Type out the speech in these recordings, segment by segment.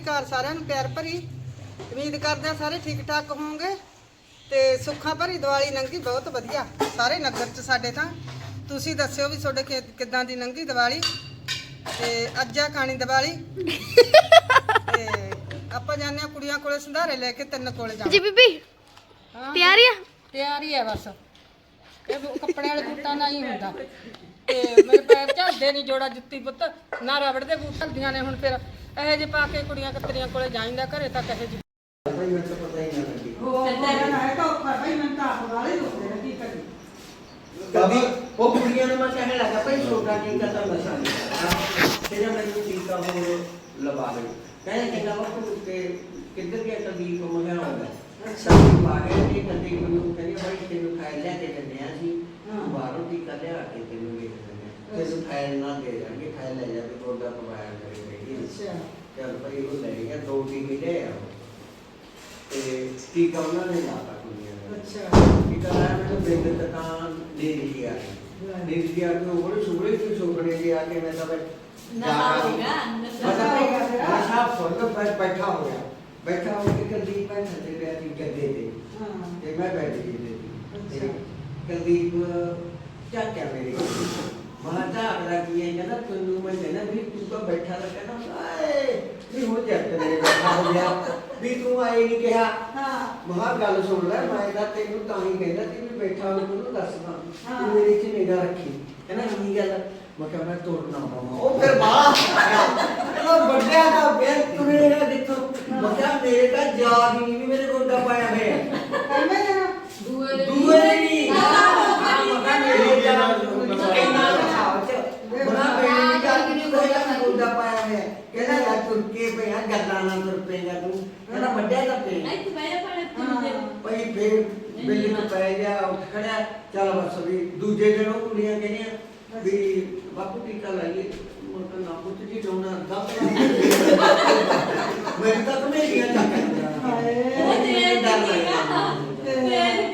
ਘਰ ਸਾਰਿਆਂ ਨੂੰ ਪਿਆਰ ਭਰੀ। ਉਮੀਦ ਕਰਦੇ ਹਾਂ ਸਾਰੇ ਠੀਕ ਠਾਕ ਹੋਵੋਗੇ। ਤੇ ਸੁੱਖਾਂ ਭਰੀ ਦੀਵਾਲੀ ਲੰਘੀ ਬਹੁਤ ਵਧੀਆ। ਸਾਰੇ ਨਗਰ ਚ ਸਾਡੇ ਤਾਂ। ਤੁਸੀਂ ਦੱਸਿਓ ਵੀ ਤੁਹਾਡੇ ਕਿ- ਕਿੱਦਾਂ ਦੀ ਲੰਘੀ ਦੀਵਾਲੀ। ਤੇ ਅੱਜ ਆ ਖਾਣੀ ਦੀਵਾਲੀ। ਤੇ ਆਪਾਂ ਜਾਂਦੇ ਹਾਂ ਕੁੜੀਆਂ ਕੋਲੇ ਸੰਧਾਰੇ ਲੈ ਕੇ ਤਿੰਨ ਕੋਲੇ ਜੀ ਜਾਣਾ ਬੀਬੀ ਹਾਂ। ਤਿਆਰੀ ਆ? ਤਿਆਰੀ ਹੈ ਬਸ। ਇਹ ਕੱਪੜੇ ਵਾਲੇ ਬੂਟਾਂ ਨਾਲ ਹੀ ਹੁੰਦਾ। ਤੇ ਮੇਰੇ ਪੈਰ ਝੜਦੇ ਨਹੀਂ ਜੋੜਾ ਜੁੱਤੀ ਪੁੱਤ। ਨਾ ਰਬੜ ਦੇ ਬੂਟ ਝੜਦੀਆਂ ਨੇ ਹੁਣ ਫਿਰ। ਇਹੋ ਜਿਹੇ ਪਾ ਕੇ ਕੁੜੀਆਂ ਕਤਰੀਆਂ ਕੋਲੇ ਜਾਈਂਦਾ ਘਰੇ ਤੱਕ ਇਹੋ ਜਿਹੇ ਕਦੀ ਉਹ ਕੁੜੀਆਂ ਨੂੰ ਮੈਂ ਕਹਿਣ ਲੱਗਾ ਭਾਈ ਛੋਟਾ ਕੀ ਕਰਦਾ ਨਸ਼ਾ ਨਹੀਂ ਤੇਰਾ ਮੈਨੂੰ ਟੀਕਾ ਹੋ ਲਵਾ ਦੇ। ਕਹਿੰਦੇ ਕਿ ਲਵਾ ਤੂੰ ਤੇ ਕਿੱਧਰ ਗਿਆ ਕਦੀ ਕੋ ਮੈਂ ਆਉਂਦਾ ਸਭ ਬਾਗੇ ਨੇ ਕਦੀ ਮੈਨੂੰ ਕਹਿੰਦੇ ਭਾਈ ਤੈਨੂੰ ਖਾਇ ਲੈ ਕੇ ਦਿੰਦੇ ਆ ਸੀ ਬਾਹਰੋਂ ਟੀਕਾ ਲਿਆ ਕੇ ਤੈਨੂੰ ਦੇ ਦਿੰਦੇ ਆ। ਤੈਨੂੰ ਖਾਇ ਨਾ ਦੇ ਜਾਣਗੇ ਖਾਇ ਲੈ ਜਾ ਕੇ ਕੋਡਾ ਪਵਾਇਆ ਕਰੇ ਬੇਟੀ ਚੱਲ ਭਾਈ ਉਹ ਲੈ ਗਿਆ ਦੋ ਟੀਕੇ ਲੈ ਆ ਤੇ ਟੀਕਾ ਉਹਨਾਂ ਨੇ ਲਾਤਾ ਕੁੜੀਆਂ ਨੇ ਟੀਕਾ ਲਾਇਆ ਮੈਨੂੰ ਬਿੰਦ ਤਕਾਂ ਦੇ ਰਹੀ ਆ ਦੇ ਰਹੀ ਆ ਕਿ ਉਹ ਸੁਗੜੇ ਕਿ ਸੁਗੜੇ ਦੀ ਆ ਕੇ ਮੈਂ ਤਾਂ ਨਸ਼ਾ ਹੋ ਗਿਆ, ਨਸ਼ਾ ਹੋ ਗਿਆ। ਨਸ਼ਾ ਫੁੱਲ ਬੈ- ਬੈਠਾ ਹੋ ਗਿਆ। ਬੈਠਾ ਹੋ ਕੇ ਕਦੀ ਮੈਂ ਥੱਲੇ ਪਿਆ ਸੀ ਗੱਦੇ ਤੇ। ਤੇ ਮੈਂ ਬੈਠ ਗਈ ਤੇ। ਤੇ ਕੁਲਦੀਪ ਝਾਕਿਆ ਮੇਰੇ ਮਾਂ ਝਾਕਦਾ ਕੀ ਹੈ ਕਹਿੰਦਾ ਤੈਨੂੰ ਮੈਂ ਕਹਿੰਦਾ ਵੀ ਤੂੰ ਤਾਂ ਬੈਠਾ ਰਿਹਾ ਕਹਿੰਦਾ ਆਏ ਵੀ ਹੁਣ ਜੱਟ ਮੇਰੇ ਬੈਠਾ ਹੋ ਗਿਆ ਵੀ ਤੂੰ ਆਏ ਨਹੀਂ ਕਿਹਾ ਮਹਾ ਗੱਲ ਸੁਣ ਲੈ ਮੈਂ ਤਾਂ ਤੈਨੂੰ ਤਾਂ ਹੀ ਕਹਿੰਦਾ ਕਿ ਵੀ ਬੈਠਾ ਹੋ ਤੈਨੂੰ ਦੱਸਦਾ ਤੂੰ ਮੇਰੇ 'ਚ ਨਿਗਾਹ ਰੱਖੀ ਕਹਿੰਦਾ ਕੀ ਗੱਲ ਮੈਂ ਕਿਹਾ ਮੈਂ ਤੋੜਨਾ ਪਾਵਾਂ ਉਹ ਫਿਰ ਬਾਹਰ ਉਹ ਵੱਡਿਆ ਦਾ ਬੇਰ ਤੁਰੇਗਾ ਦਿੱਤੋ ਮੈਂ ਕਿਹਾ ਮੇਰੇ ਤਾਂ ਯਾਦ ਹੀ ਨਹੀਂ ਵੀ ਮੇਰੇ ਗੋਡਾ ਪਾਇਆ ਹੋਇਆ ਹੈ। ਦੂਏ ਦੇ ਦੂਏ ਨਹੀਂ ਮਗਾ ਮੇਰੇ ਯਾਦ ਇੰਨਾ ਖਾਓ ਚ ਬਣਾ ਬੇੜੀ ਦਾ ਕੋਈ ਨਾ ਗੋਡਾ ਪਾਇਆ ਹੋਇਆ ਹੈ। ਕਹਿੰਦਾ ਯਾਰ ਤੁਰ ਕੇ ਪਿਆ ਗੱਲਾਂ ਨਾਲ ਤੁਰ ਪਏਗਾ ਤੂੰ। ਕਹਿੰਦਾ ਵੱਡਿਆ ਦਾ ਪੇ ਨਹੀਂ ਤੂੰ ਬੈਠ ਪੜੇ ਤੂੰ ਭਾਈ ਫੇਰ ਬਿੱਲੀ ਨੂੰ ਪੈ ਗਿਆ ਉੱਠ ਖੜਿਆ ਚੱਲ ਬਸ ਵੀ ਦੂਜੇ ਦਿਨ ਉਹ ਕੁੜੀਆਂ ਕਹਿੰਦੀਆਂ ਵੀ ਬਾਪੂ ਟੀਕਾ ਲਾਈਏ। ਮੈਂ ਤਾਂ ਨਾ ਪੁੱਤ ਜੀ ਲਾਉਣਾ ਦੱਬ ਮੈਂ ਤਾਂ ਕਮੇਡੀਆਂ ਚੱਕ ਤੇਰੇ ਡਰ ਲੱਗਦਾ।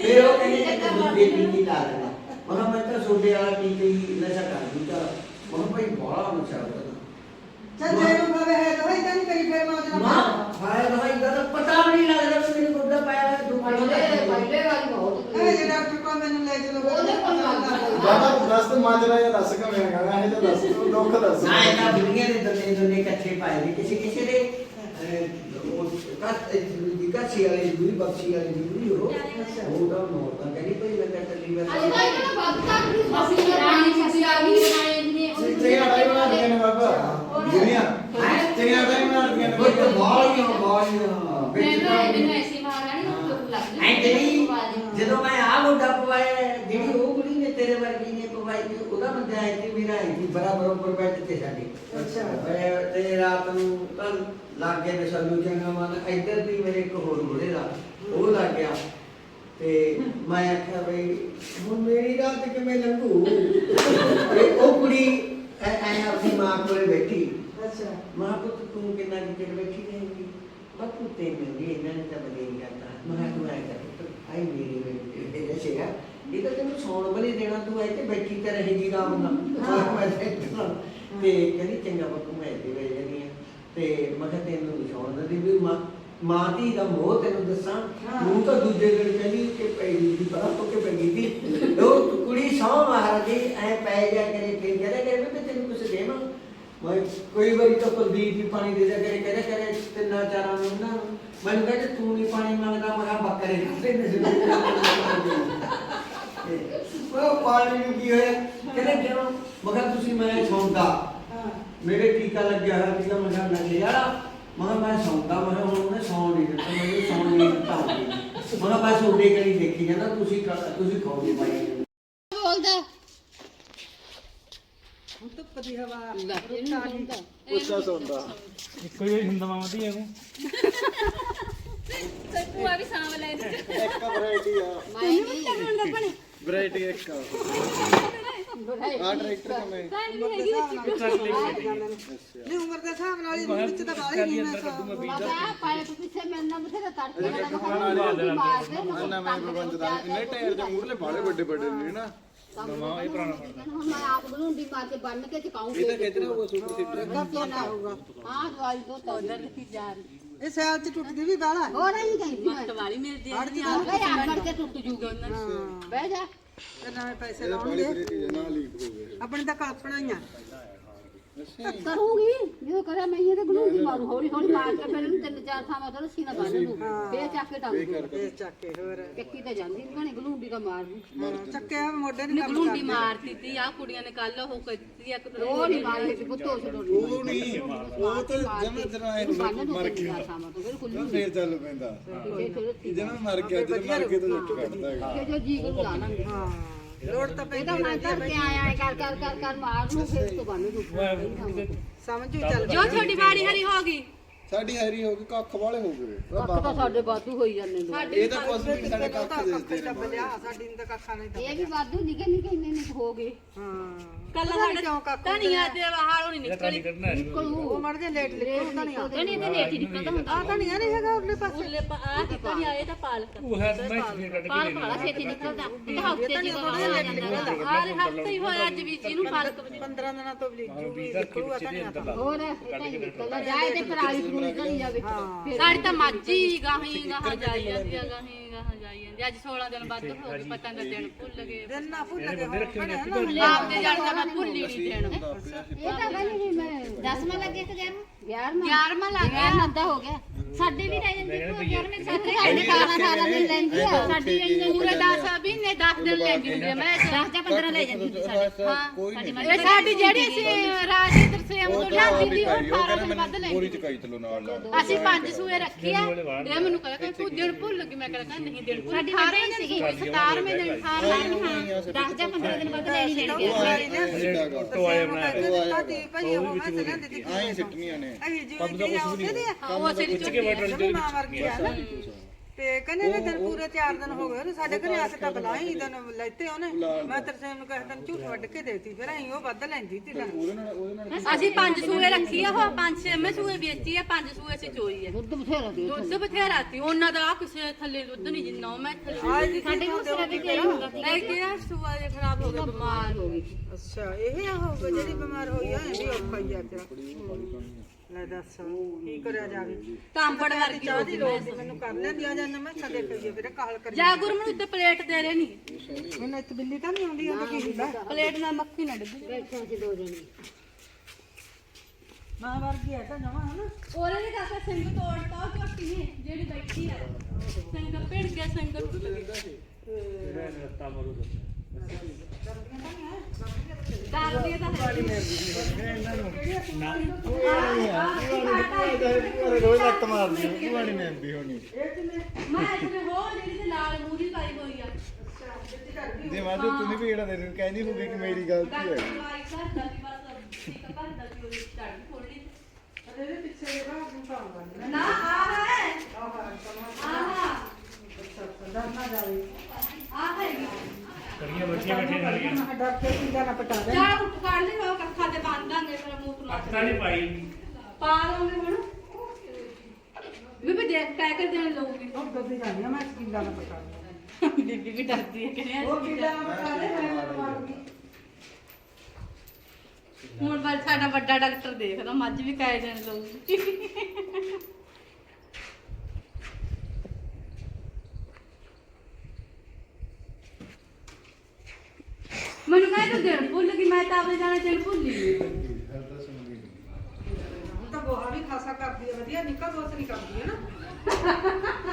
ਫਿਰ ਉਹ ਕਹਿੰਦੇ ਕਿ ਦੂਜੇ ਟੀਕੇ ਲਾ ਲੈਣਾ ਮੈਂ ਕਿਹਾ ਮੈਂ ਤਾਂ ਸੋਡੇ ਵਾਲਾ ਟੀਕੇ ਹੀ ਨਸ਼ਾ ਕਰ ਦੂੰਗਾ ਮੈਂ ਕਿਹਾ ਭਾਈ ਬੜਾ ਨਸ਼ਾ ਕਰਦਾ। ਮਾਂ ਹਾਏ ਭਾਈ ਦਾ ਤਾਂ ਪਤਾ ਵੀ ਨਹੀਂ ਲੱਗਦਾ ਕਿ ਮੇਰੇ ਗੋਡਾ ਪਾਇਆ ਹੋਇਆ ਦੁਕਾਨ ਪਹਿਲੇ ਵਾਲੀ ਬਹੁਤ ਜ਼ਿਆਦਾ ਦੱਸ ਤੇ ਮਾਜਰਾ ਜਾਂ ਦੱਸ ਕੇ ਮੈਂ ਕਹਾਂਗਾ ਇਹ ਤਾਂ ਦੱਸ ਤੂੰ ਦੁੱਖ ਦੱਸ। ਨਾ ਇਹਨਾਂ ਦੁਨੀਆ ਦੇ ਦੰਨੇ ਦੁਨੇ ਇਕੱਠੇ ਪਾਏ ਨੇ ਕਿਸੇ ਕਿਸੇ ਦੇ ਅਹ, ਉਹ ਕੱਟ ਦੀ ਕਾਸੀ ਵਾਲੀ ਦੂਰੀ ਬਖਸ਼ੀ ਵਾਲੀ ਦੂਰੀ ਉਹ ਉਹ ਤਾਂ ਨੋ ਤਾਂ ਕਹਿੰਦੀ ਭਈ ਮੈਂ ਤਾਂ ਚੱਲੀ ਮੈਂ ਅੱਜ ਕੱਲ੍ਹ ਕਿਹੜਾ ਵੱਧ ਘੱਟ ਵੀ ਫਸੀ ਰਾਣੀ ਫਸੀ ਆ ਗਈ ਬਣਾਏ ਨੇ ਚਿਹਰਾ ਡਾਈ ਬਣਾ ਦੀਆਂ ਨੇ ਬਾਬਾ ਦੁਨੀਆ ਚਿਹਰਾ ਡਾਈ ਬਣਾ ਦੀਆਂ ਨੇ ਉਹ ਤਾਂ ਬਾਬਾ ਬਾਲੀਆਂ ਬਾਲੀਆਂ ਵਿੱਚ ਮੈਨੂੰ ਤਾਂ ਮੈਨੂੰ ਐਸੀ ਮਾਰਾਣੀ ਉਹ ਤੁਰ ਲੱਗ ਐ ਜਿਹੜੀ ਜਦੋਂ ਮੈਂ ਆ ਮੁੰਡਾ ਪਵਾਇਆ ਜਿਹੜੀ ਉਹ ਕੁੜੀ ਨੇ ਤੇਰੇ ਵਰਗੀ ਨੇ ਪਵਾਈ ਸੀ, ਉਹਦਾ ਬੰਦਾ ਆਇਆ ਸੀ ਮੇਰਾ ਆਇਆ ਸੀ ਬਰਾਬਰ ਉੱਪਰ ਬੈਠ ਤੇ ਸਾਡੇ ਅੱਛਾ। ਤੇ ਰਾਤ ਨੂੰ ਤਾਂ ਲੱਗ ਗਿਆ ਨੇ ਸਾਨੂੰ ਚੰਗਾ ਮਨ ਇੱਧਰ ਵੀ ਮੇਰੇ ਇੱਕ ਹੋਰ ਮੁੰਡੇ ਦਾ ਉਹ ਲੱਗ ਗਿਆ। ਤੇ ਮੈਂ ਆਖਿਆ ਬਈ ਹੁਣ ਮੇਰੀ ਰਾਤ ਕਿਵੇਂ ਲੰਘੂ? ਤੇ ਉਹ ਕੁੜੀ ਐ ਐ ਆਪਣੀ ਮਾਂ ਕੋਲੇ ਬੈਠੀ। ਮਾਂ ਪੁੱਤ ਤੂੰ ਕਿੰਨਾ ਕਿ ਚਿਰ ਬੈਠੀ ਰਹੇਂਗੀ? ਬਾਪੂ ਤੇ ਮਿਲਦੀ ਇਹਨਾਂ ਨੇ ਤਾਂ ਬਦੇ ਨਹੀਂ ਕਰਦਾ। ਮੈਂ ਤੂੰ ਐ ਕਰ ਆਈ ਮੇਰੀ ਬੇਟੀ ਇਹ ਸੀਗਾ। ਇਹ ਤਾਂ ਤੈਨੂੰ ਸੌਣ ਬਲੀ ਦੇਣਾ ਤੂੰ ਇੱਥੇ ਬੈਠੀ ਤੇ ਰਹੇਗੀ ਆਰਾਮ ਨਾਲ। ਮੈਂ ਤੇ ਕਹਿੰਦੀ ਚੰਗਾ ਬਾਪੂ ਮੈਂ ਇੱਥੇ ਬਹਿ ਜਾਨੀ ਆ ਤੇ ਮੈਂ ਕਿਹਾ ਤੈਨੂੰ ਸੌਣ ਦਿੰਦੀ ਵੀ ਮਾਂ ਮਾਂ ਦੀ ਦਾ ਮੋਹ ਤੈਨੂੰ ਦੱਸਾਂ। ਨੂੰ ਤਾਂ ਦੂਜੇ ਦਿਨ ਕਹਿੰਦੀ ਕਿ ਪਈ ਦੀ ਪਤਾ ਤੋਂ ਕਿ ਪਈ ਦੀ ਉਹ ਕੁੜੀ ਸੌ ਮਹਾਰਾਜੀ ਐ ਪੈ ਜਾ ਕਰੇ ਫਿਰ ਜਰਾ ਕਰੇ ਵੀ ਤੈਨੂੰ ਕੁਝ ਦੇਵਾਂ ਮੈਂ ਕੋਈ ਵਾਰੀ ਤਾਂ ਕੁਲਦੀਪ ਵੀ ਪਾਣੀ ਦੇ ਦਿਆ ਕਰੇ ਕਰੇ ਕਰੇ ਤਿੰਨਾਂ ਚਾਰਾਂ ਨੂੰ ਨਾ ਮੈਨੂੰ ਕਹਿੰਦੇ ਤੂੰ ਨਹੀਂ ਪਾਣੀ ਮੰਗਦਾ ਮੈਂ ਕਿਹਾ ਬੱਕਰੇ ਖਾਦੇ ਨੇ। ਉਹ ਪਾਣੀ ਨੂੰ ਕੀ ਹੋਇਆ? ਕਹਿੰਦੇ ਕਿਉਂ ਮੈਂ ਕਿਹਾ ਤੁਸੀਂ ਮੈਂ ਸੌਂਦਾ। ਮੇਰੇ ਟੀਕਾ ਲੱਗਿਆ ਹੋਇਆ ਸੀਗਾ ਮੈਂ ਕਿਹਾ ਨਕਲੀ ਵਾਲਾ ਮੈਂ ਕਿਹਾ ਮੈਂ ਸੌਂਦਾ ਮੈਂ ਕਿਹਾ ਹੁਣ ਉਹਨੇ ਸੌਣ ਨਹੀਂ ਦਿੱਤਾ ਮੈਨੂੰ ਸੌਣ ਨਹੀਂ ਦਿੱਤਾ। ਮੈਂ ਕਿਹਾ ਬਸ ਉਹਦੇ ਕਰੀ ਦੇਖੀ ਜਾਂਦਾ ਤੁਸੀਂ ਖਾ- ਤੁਸੀਂ ਖਾਓ ਨਹੀਂ ਪਾਈ ਬੋਲਦਾ ਧੁੱਪ ਦੀ ਹਵਾ ਉੱਚਾ ਸੌਂਦਾ। ਇੱਕੋ ਹੀ ਹੁੰਦਾ ਮਾਮਾ ਦੀ ਇਹਨੂੰ। ਭੂਆ ਵੀ ਸਾਂਭ ਲੈ ਇੱਕ ਵੈਰਾਈਟੀ ਆ। ਮੈਂ ਨਹੀਂ ਵੈਰਾਈਟੀ ਇੱਕ ਆ। ਆ ਟਰੈਕਟਰ ਕਮੇ ਨਹੀਂ। ਉਮਰ ਦੇ ਹਿਸਾਬ ਨਾਲ। ਹੀ ਵਿੱਚ ਤਾਂ ਬਾਹਲੀ ਨਹੀਂ ਮੈਂ ਸੌ- ਮੈਂ ਪਾਏ ਤੂੰ ਪਿੱਛੇ ਮੇਰੇ ਨਾਲ ਬਥੇਰਾ ਤੜਕੇ ਅਜੇ ਲਗਾ ਕੱਪੜਾ ਨਾਲ ਆ ਅੰਨਾ ਮੈਂ ਪ੍ਰਬੰਧ ਦਾ ਇੰਨੇ ਟਾਇਰ ਦੇ ਮੂਹਰਲੇ ਬਾਲੇ ਵੱਡੇ ਵੱਡੇ ਨੇ ਨਾ। ਨਵਾਂ ਇਹ ਪੁਰਾਣਾ ਹੁਣ ਮੈਂ ਆਪ ਗਲੂੰਡੀ ਮਾਰ ਕੇ ਬੰਨ ਕੇ ਚਕਾਉਂਗੀ ਇਹ ਤਾਂ ਕਿਤਨਾ ਉਹ ਸੁਪਰ ਸਿੱਟਰ ਨਾ ਹੋਊਗਾ। ਹਾਂ ਦਵਾਈ ਤੋਂ ਤਾਂ ਉਧਰ ਲਿਖੀ ਜਾ ਰਹੀ। ਇਹ ਸਿਆਲ ਚ ਟੁੱਟਦੀ ਵੀ ਬਾਲਾ ਹੈ ਹੋਰ ਨਹੀਂ ਕਹਿੰਦੀ ਮੈਂ ਵਾਲੀ ਮਿਲਦੀ ਹੜ ਦੀ ਆ ਗਏ ਆਪ ਕਰਕੇ ਟੁੱਟ ਜੂਗਾ ਉਹਨਾਂ ਨੂੰ ਬਹਿ ਜਾ। ਤੇ ਨਵੇਂ ਪੈਸੇ ਪਾਣੀ ਲਾਉਣਗੇ ਪਰੇ ਚੀਜ਼ ਲੀਕ ਆਪਣੇ ਤਾਂ ਕਲਪਨਾ ਹੀ ਆ ਕਰੂੰਗੀ ਜਦੋਂ ਕਰਿਆ ਮੈਂ ਇਹਦੇ ਗਲੂੰਡੀ ਮਾਰੂ ਹੌਲੀ ਹੌਲੀ ਮਾਰ ਕੇ ਫਿਰ ਇਹਨੂੰ ਤਿੰਨ ਚਾਰ ਥਾਵਾਂ ਤੋਂ ਰੱਸੀ ਨਾਲ ਬੰਨ ਦੂੰ ਫੇਰ ਚੱਕ ਕੇ ਟੰਗ ਦੂੰ ਇਹ ਚੱਕ ਕੇ ਹੋਰ। ਚੱਕੀ ਤੇ ਜਾਂਦੀ ਨਹੀਂ ਬਣੇ ਗਲੂੰਡੀ ਦਾ ਮਾਰ ਦੂੰ ਹਾਂ, ਚੱਕਿਆ ਮੋਢੇ ਨਹੀਂ ਕੰਮ ਗਲੂੰਡੀ ਮਾਰਤੀ ਤੀ ਆ ਕੁੜੀਆਂ ਨੇ ਕੱਲ ਉਹ ਕੀਤੀ ਇੱਕ ਉਹ ਨਹੀਂ ਮਾਰੀ ਕਿ ਪੁੱਤੋ ਛਡੋ। ਉਹ ਨਹੀਂ ਉਹ ਤਾਂ ਜਮਾ ਜਰਾ ਐ ਬੰਨ ਦੂੰ ਮਰ ਤਿੰਨ ਗਿਆ। ਚਾਰ ਥਾਵਾਂ ਤੋਂ ਬਿਲਕੁਲ ਨਹੀਂ। ਫੇਰ ਚੱਲ ਪੈਂਦਾ। ਫੇਰ ਫਿਰ ਰੱਸੀ ਜਮਾ ਮਰ ਗਿਆ ਜਦੋਂ ਮਰ ਕੇ ਤਾਂ ਜੱਟ ਕੱਢਦਾ ਹੈਗਾ ਕਿ ਜੋ ਜੀ ਨੂੰ ਲਾ ਲਾਂਗੇ ਹਾਂ। ਲੋੜ ਤਾਂ ਪੈਂਦੀ ਇਹਦਾ ਮੈਂ ਕਰਕੇ ਆਇਆ ਕਰ ਕਰ ਕਰ ਕਰ ਮਾਰ ਨੂੰ ਫਿਰ ਤੋਂ ਬੰਨ ਦੂੰ ਸਮਝੂ ਚੱਲ ਜੋ ਤੁਹਾਡੀ ਵਾਰੀ ਹਰੀ ਹੋ ਗਈ। ਸਾਡੀ ਹੈਰੀ ਹੋ ਗਈ ਕੱਖ ਵਾਲੇ ਹੋ ਗਏ। ਕੱਖ ਤਾਂ ਸਾਡੇ ਵਾਧੂ ਹੋਈ ਜਾਂਦੇ ਨੇ। ਇਹ ਤਾਂ ਕੁਛ ਵੀ ਨੀ ਸਾਡੇ ਕੱਖ ਤਾਂ ਦੇ ਟੱਪ ਲਿਆ ਸਾਡੀ ਨੂੰ ਤਾਂ ਕੱਖਾਂ ਨਹੀਂ ਤਾਂ ਇਹ ਵੀ ਵਾਧੂ ਨਿੱਕੇ ਨਿੱਕੇ ਇੰਨੇ ਨਿੱਕ ਹੋ ਗਏ। ਹਾਂ। ਕੱਲ ਨੀ ਸਾਡੇ ਕਿਉਂ ਕੱਖ ਧਨੀਆ ਤੇ ਹਾਲੋਂ ਨਹੀਂ ਨਿਕਲੀ ਉਹ ਮੜ ਜੇ ਲੇਟ ਨਹੀਂ ਆਉਂਦਾ। ਧਨੀਆ ਤੇ ਰੇਟ ਹੀ ਨਿਕਲਦਾ ਹੁੰਦਾ। ਆ ਤਾਂ ਨਹੀਂ ਹੈਗਾ ਉਰਲੇ ਪਾਸੇ। ਉੱਲੇ ਆ ਧਨੀਆ ਇਹ ਤਾਂ ਪਾਲਕ। ਉਹ ਹੈ ਮੈਂ ਫਿਰ ਕੱਢ ਪਾਲਕ ਵਾਲਾ ਛੇਤੀ ਨਿਕਲਦਾ। ਇਹ ਹਫ਼ਤੇ ਦੀ ਬਣਾ ਆ ਜਾਂਦਾ। ਆ ਹਫ਼ਤੇ ਹੀ ਹੋਇਆ ਅੱਜ ਵੀ ਜਿਹਨੂੰ ਪਾਲਕ 15 ਦਿਨਾਂ ਤੋਂ ਬਲੀਜੂ ਵੀ ਨਿਕਲੂਗਾ ਤਾਂ ਨਹੀਂ ਆਉਂਦਾ। ਹੋਰ ਇਹ ਤਾਂ ਨਿਕਲਦਾ। ਜਾਏ ਤੇ ਪਰਾਲੀ ਜਾਵੇ ਫਿਰ ਸਾਡੀ ਤਾਂ ਮੱਝੀ ਗਾਹੀ ਗਾਹਾਂ ਜਾਈ ਜਾਂਦੀ ਆ ਗਾਹੀ ਗਾਹਾਂ ਜਾਈ ਜਾਂਦੀ ਆ। ਅੱਜ 16 ਦਿਨ ਵੱਧ ਹੋ ਗਏ ਪਤਾ ਨਾ ਦਿਨ ਭੁੱਲ ਗਏ। ਦਿਨ ਨਾ ਭੁੱਲ ਗਏ ਹੋਣ ਦਾ ਮੈਂ ਭੁੱਲ ਹੀ ਨਹੀਂ ਦੇਣ ਇਹ ਤਾਂ ਕਹਿੰਦੀ ਵੀ ਮੈਂ 10ਵਾਂ ਲੱਗੇ ਤੇ 11ਵਾਂ 11ਵਾਂ ਲੱਗ ਗਿਆ। 11ਵਾਂ ਤਾਂ ਹੋ ਗਿਆ। ਸਾਡੇ ਵੀ ਰਹਿ ਜਾਂਦੀ ਤੂੰ 11ਵੇਂ ਸਾਡੇ ਸਾਡੇ 18 18 ਦਿਨ ਲੈਂਦੀ ਆ। ਸਾਡੀ ਇੰਨੇ ਪੂਰੇ 10 ਮਹੀਨੇ 10 ਦਿਨ ਲੈਂਦੀ ਹੁੰਦੀ ਆ। ਮੈਂ 10 ਜਾਂ 15 ਲੈ ਜਾਂਦੀ ਸੀ ਸਾਡੇ। ਕੋਈ ਨਹੀਂ। ਇਹ ਸਾਡੀ ਜਿਹੜੀ ਅਸੀਂ ਰਾਜੀ ਤਰਸੇ ਉਹ ਉਹ ਤਾਂ ਲਿਆਂਦੀ ਹੀ ਦੀ ਉਹ ਭਾਈ ਉਹ 18 ਕਹਿੰਦਾ ਦਿਨ ਵੱਧ ਲੈਂਦੀ ਗੋਰੀ ਚਕਾਈ ਚਲੋ ਨਾਲ ਨਾਲ। ਅਸੀਂ ਪੰਜ ਸੂਏ ਰੱਖੀ ਆ। ਇਹ ਮੈਨੂੰ ਕਹਿੰਦਾ ਕਿ ਦਿਨ ਭੁੱਲ ਗਈ ਮੈਂ ਕਹਿੰਦਾ ਨਹੀਂ ਦਿਨ ਭੁੱਲ ਸਾਡੀ 18 ਵੱਡੀ ਸੀਗੀ। 17ਵੇਂ ਦਿਨ 18 10 ਜਾਂ 15 ਦਿਨ ਵੱਧ ਲੈਣੀ ਲੈਣੀ ਆ। ਟੋਏ ਬਣਾਏ ਤੇ ਭਾਈ ਉਹ ਮੈਂ ਤੇ ਤੀ ਆਈ ਸਿੱਟਣੀਆਂ ਨੇ। ਅਹੀ ਜੀ ਕਿ ਆਉਂਦੇ ਦੀ ਉਹ ਸਿਰ ਮਾਂ ਵਰਗੀ ਆ ਨਾ। ਤੇ ਕਹਿੰਦੇ ਨੇ ਦਿਨ ਪੂਰੇ 4 ਦਿਨ ਹੋ ਗਏ ਉਹਨੇ ਸਾਡੇ ਘਰੇ ਆ ਕੇ ਤਾਂ ਬੁਲਾਈ ਦਿਨ ਲੈਤੇ ਉਹਨੇ। ਮੈਂ ਤਰਸੇ ਨੂੰ ਕਹਿ ਦਿਨ ਝੂਠ ਵੱਢ ਕੇ ਦੇਤੀ ਫਿਰ ਅਸੀਂ ਉਹ ਵੱਧ ਲੈਂਦੀ ਤੀ ਨਾਲ ਅਸੀਂ ਪੰਜ ਸੂਏ ਰੱਖੀ ਆ ਉਹ ਪੰਜ ਛੇਵੇਂ ਸੂਏ ਵੇਚੀ ਆ ਪੰਜ ਸੂਏ ਚ ਚੋਈ ਆ। ਦੁੱਧ ਬਥੇਰਾ ਦੇ ਦੁੱਧ ਬਥੇਰਾ ਸੀ ਉਹਨਾਂ ਦਾ ਕਿਸੇ ਥੱਲੇ ਦੁੱਧ ਨਹੀਂ ਜਿੰਨਾ ਉਹ ਮੈਂ ਥੱਲੇ ਸਾਡੇ ਦੂਸਰਾ ਵੀ ਤੇਰਾ ਹੁੰਦਾ ਸੀ? ਇਹ ਕਿਹਾ ਸੂਆ ਜੇ ਖਰਾਬ ਹੋ ਗਿਆ ਬਿਮਾਰ ਹੋ ਗਈ। ਅੱਛਾ ਇਹ ਆ ਹੋਊਗਾ ਜਿਹੜੀ ਬਿਮਾਰ ਹੋਈ ਆ ਇਹ ਵੀ ਔਖਾ ਹੀ ਆ ਤੇਰਾ ਲੈ ਦੱਸ ਕੀ ਕਰਿਆ ਜਾਵੇ? ਕਾਂਬੜ ਵਰਗੀ ਚਾਹ ਦੀ ਲੋੜ ਸੀ ਮੈਨੂੰ ਕਰ ਲੈਂਦੀ ਆ ਜਾਂ ਮੈਂ ਕਦੇ ਕਹੀਏ ਫਿਰ ਕਾਲ ਕਰੀ ਜਾ ਗੁਰਮਨ ਉੱਤੇ ਪਲੇਟ ਦੇ ਰਹੇ ਨਹੀਂ। ਮੈਨੂੰ ਇੱਥੇ ਬਿੱਲੀ ਤਾਂ ਨਹੀਂ ਆਉਂਦੀ ਉਹ ਕੀ ਹੁੰਦਾ? ਪਲੇਟ ਨਾਲ ਮੱਖੀ ਨਾ ਡਿੱਗੀ। ਬੈਠੇ ਸੀ ਦੋ ਜਣੇ। ਮਾਂ ਵਰਗੀ ਆ ਤਾਂ ਜਮਾ ਹਨਾ? ਉਹਨੇ ਨੇ ਕਾਕਾ ਸਿੰਘ ਤੋੜਤਾ ਉਹ ਝੋਟੀ ਨੇ ਜਿਹੜੀ ਬੈਠੀ ਆ। ਸਿੰਘ ਭਿੜ ਗਿਆ ਸਿੰਘ ਟੁੱਟ ਗਿਆ ਰੱਤਾ ਮਰੂ ਤਾਂ ਹੈ ਰੋਜ਼ ਲੱਤ ਮਾਰਦੀ ਉਹ ਵਾਲੀ ਨਹੀਂ ਆਉਂਦੀ ਹੋਣੀ ਮੈਂ ਇੱਥੇ ਹੋਰ ਜਿਹੜੀ ਤੇ ਲਾਲ ਮੂਰੀ ਪਾਈ ਹੋਈ ਆ ਜੇ ਮਾਜੋ ਤੂੰ ਵੀ ਜਿਹੜਾ ਦੇ ਕਹਿੰਦੀ ਹੋਊਗੀ ਕਿ ਮੇਰੀ ਗਲਤੀ ਹੈ ਇਹਦੇ ਪਿੱਛੇ ਦੇ ਬਾਹਰ ਨੂੰ ਪਾਉਂਗਾ ਨਾ ਆ ਹੈ ਆਹ ਡਰਨਾ ਜਾਵੇ ਆ ਹੈਗੀ ਕਰੀਆਂ ਬੱਚੀਆਂ ਬੈਠੀਆਂ ਸਾਰੀਆਂ ਮੈਂ ਡਰ ਕੇ ਕਿੰਦਾ ਨਾ ਪਟਾ ਦੇ। ਜਾ ਉੱਠ ਕੱਢ ਲਈ ਉਹ ਕੱਖਾਂ ਤੇ ਬੰਨ ਦਾਂਗੇ ਫਿਰ ਮੂੰਹ ਨੂੰ ਅੱਖਾਂ ਨਹੀਂ ਪਾਈ। ਪਾ ਲਵਾਂਗੇ ਹੁਣ। ਬੀਬੀ ਦੇਖ ਕਹਿ ਕੇ ਦੇਣ ਲਊਗੀ। ਉਹ ਦੁੱਧ ਜਾਂਦੀ ਆ ਮੈਂ ਕਿੰਦਾ ਨਾ ਪਟਾ ਬੀਬੀ ਵੀ ਡਰਦੀ ਹੈ ਕਿਹਨੇ ਉਹ ਕਿੰਦਾ ਨਾ ਪਟਾ ਦੇ ਮੈਂ ਮਾਰੂਗੀ ਹੁਣ ਬਸ ਸਾਡਾ ਵੱਡਾ ਡਾਕਟਰ ਦੇਖਦਾ ਮੱਝ ਵੀ ਕਹਿ ਦੇਣ ਲਊਗੀ। ਮੈਨੂੰ ਕਹਿੰਦਾ ਤੂੰ ਦਿਨ ਭੁੱਲ ਗਈ ਮੈਂ ਤਾਂ ਆਪਣੇ ਜਾਣਾ ਦਿਨ ਭੁੱਲ ਗਈ ਹੁਣ ਤਾਂ ਗੋਹਾ ਵੀ ਖਾਸਾ ਕਰਦੀ ਆ ਵਧੀਆ ਨਿੱਕਾ ਦੋਸ ਨਹੀਂ ਕਰਦੀ ਹੈ ਨਾ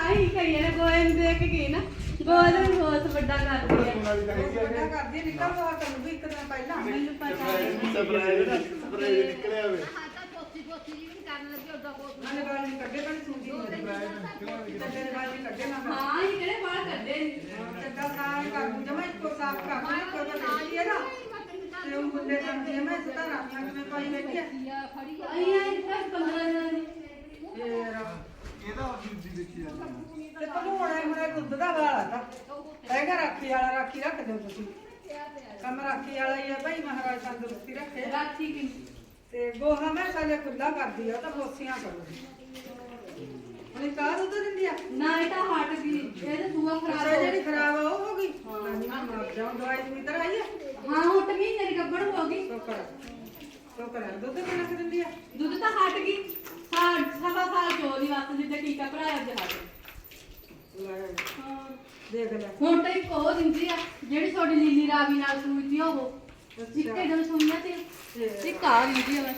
ਆਈ ਕਹੀਏ ਨਾ ਗੋਏ ਨੂੰ ਦੇਖ ਕੇ ਨਾ ਗੋਏ ਨੂੰ ਬਹੁਤ ਵੱਡਾ ਕਰਦੀ ਹੈ ਵੱਡਾ ਕਰਦੀ ਆ ਨਿੱਕਾ ਗੋਹਾ ਕਰੂਗੀ ਇੱਕ ਦਿਨ ਪਹਿਲਾਂ ਮੈਨੂੰ ਪਤਾ ਹੈ ਸਪਰੇਅ ਸਪਰੇਅ ਨਿਕਲਿਆ ਹੋਵੇ ਹਾਂ ਤਾਂ ਚੌਥੀ ਚੌਥੀ ਜੀ ਵੀ ਕਰਨ ਲੱਗੀ ਉਹਦਾ ਕੋਟ ਨਾਲੇ ਵਾਲ ਨਹੀਂ ਕੱਢੇ ਪਰ ਸੁਣਦੀ ਨਹੀਂ ਤੇ ਤੇਰੇ ਵਾਲ ਨਹੀਂ ਕੱਢੇ ਨਾ ਮੈਂ ਹਾਂ ਇਹ ਕਿਹੜੇ ਬਾਹਰ ਕੱਢੇ ਨੀ। ਚੱਡਾ ਸਾਫ਼ ਕਰ ਦੂੰ ਜਮਾ ਇੱਕੋ ਸਾਫ਼ ਕਰ ਦੂੰ ਇੱਕੋ ਜਿਹਾ ਬੈਠੀ ਹੈ ਨਾ ਮੁੰਡੇ ਕਰਦੀ ਹੈ ਮੈਂ ਸੁਧਾਰ ਆਖਿਆ ਕਿ ਮੈਂ ਪਾਈ ਬੈਠੀ ਹੈ ਫੜੀ ਆਈ ਆਈ ਦਸ 15 ਦਿਨਾਂ ਦੀ। ਫੇਰ ਇਹਦਾ ਆਪਣੀ ਦੇਖੀ ਜਾਂਦੀ ਤੇ ਭਗੋੜਾ ਮੇਰੇ ਦੁੱਧ ਦਾ ਵਾਲਾ ਤਾਂ। ਹੈਗਾ ਰਾਖੀ ਵਾਲਾ ਰਾਖੀ ਰੱਖ ਦਿਓ ਤੁਸੀਂ। ਕੰਮ ਰਾਖੀ ਵਾਲਾ ਹੀ ਆ ਭਾਈ ਮਹਾਰਾਜ ਤੰਦਰੁਸਤੀ ਰੱਖੇ। ਰਾਖੀ ਕੀ ਤੇ ਗੋਹਾ ਮੈਂ ਸਾਲੇ ਖੁੱਲਾ ਕਰਦੀ ਆ ਉਹ ਤਾਂ ਬੋਸੀਆਂ ਕਰੂਗੀ ਉਹਨੇ ਕਾਹ ਦੁੱਧ ਦਿੰਦੀ ਆ? ਨਾ ਇਹ ਤਾਂ ਹਟ ਗਈ। ਇਹ ਤਾਂ ਸੂਆ ਖਰਾਬ ਅੱਛਾ ਹੋ ਜਿਹੜੀ ਗਈ। ਖਰਾਬ ਆ ਉਹ ਹੋ ਗਈ? ਮੈਂ ਮਾਰ ਜਾਉਂ ਦਵਾਈ ਦੀ ਇਧਰ ਆਈ ਆ। ਹਾਂ ਤਾਂ ਮਹੀਨੇ ਦੀ ਗੱਬੜ ਹੋ ਗਈ। ਟੋਕਰ ਟੋਕਰ ਦੁੱਧ ਕਿੰਨਾ ਕੁ ਦਿੰਦੀ ਆ? ਦੁੱਧ ਤਾਂ ਹਟ ਗਈ। ਸਾਲ ਸਵਾ ਸਾਲ ਚੋਲੀ ਵਾਸਤੇ ਜਿੱਦਾਂ ਟੀਕਾ ਭਰਾਇਆ ਅੱਜ ਹਟ ਗਈ। ਲੈ, ਹਾਂ। ਦੇਖ ਲੈ। ਹੁਣ ਤਾਂ ਇੱਕ ਉਹ ਦਿੰਦੀ ਆ ਜਿਹੜੀ ਤੁਹਾਡੀ ਲੀਲੀ ਰਾਵੀ ਨਾਲ ਸੂਈ ਸੀ ਉਹ। ਇੱਕੇ ਦਿਨ ਸੁਣਿਆ ਤੇ। ਇੱਕ ਆ ਦਿੰਦੀ ਆ ਬਸ।